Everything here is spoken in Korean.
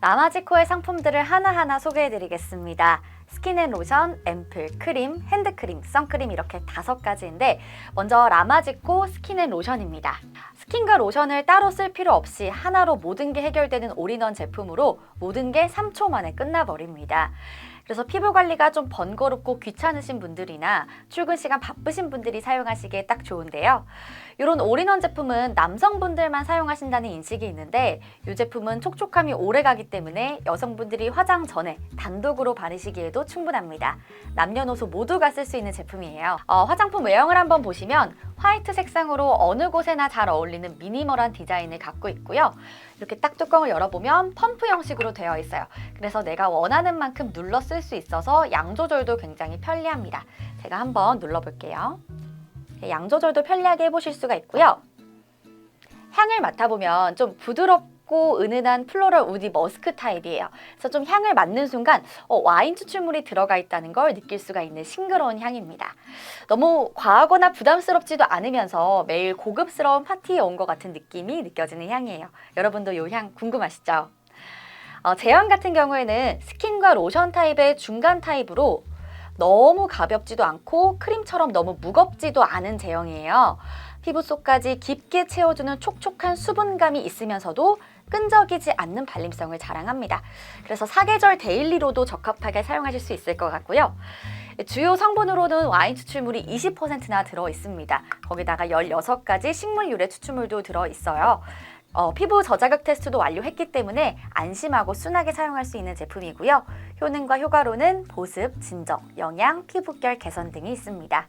라마지코의 상품들을 하나하나 소개해드리겠습니다. 스킨앤 로션, 앰플, 크림, 핸드크림, 선크림 이렇게 다섯 가지인데 먼저 라마지코 스킨앤 로션입니다. 스킨과 로션을 따로 쓸 필요 없이 하나로 모든 게 해결되는 올인원 제품으로 모든 게 3초 만에 끝나버립니다. 그래서 피부 관리가 좀 번거롭고 귀찮으신 분들이나 출근 시간 바쁘신 분들이 사용하시기에 딱 좋은데요. 이런 올인원 제품은 남성분들만 사용하신다는 인식이 있는데 이 제품은 촉촉함이 오래 가기 때문에 여성분들이 화장 전에 단독으로 바르시기에도 충분합니다. 남녀노소 모두가 쓸 수 있는 제품이에요. 어, 화장품 외형을 한번 보시면 화이트 색상으로 어느 곳에나 잘 어울리는 미니멀한 디자인을 갖고 있고요. 이렇게 딱 뚜껑을 열어보면 펌프 형식으로 되어 있어요. 그래서 내가 원하는 만큼 눌러 쓸 수 있어서 양 조절도 굉장히 편리합니다. 제가 한번 눌러볼게요. 네, 양 조절도 편리하게 해보실 수가 있고요. 향을 맡아보면 좀 부드럽 고 은은한 플로럴 우디 머스크 타입이에요. 그래서 좀 향을 맡는 순간 어, 와인 추출물이 들어가 있다는 걸 느낄 수가 있는 싱그러운 향입니다. 너무 과하거나 부담스럽지도 않으면서 매일 고급스러운 파티에 온 것 같은 느낌이 느껴지는 향이에요. 여러분도 이 향 궁금하시죠? 어, 제형 같은 경우에는 스킨과 로션 타입의 중간 타입으로 너무 가볍지도 않고 크림처럼 너무 무겁지도 않은 제형이에요. 피부 속까지 깊게 채워주는 촉촉한 수분감이 있으면서도 끈적이지 않는 발림성을 자랑합니다. 그래서 사계절 데일리로도 적합하게 사용하실 수 있을 것 같고요. 주요 성분으로는 와인 추출물이 20%나 들어 있습니다. 거기다가 16가지 식물 유래 추출물도 들어 있어요. 어, 피부 저자극 테스트도 완료했기 때문에 안심하고 순하게 사용할 수 있는 제품이고요. 효능과 효과로는 보습, 진정, 영양, 피부결 개선 등이 있습니다.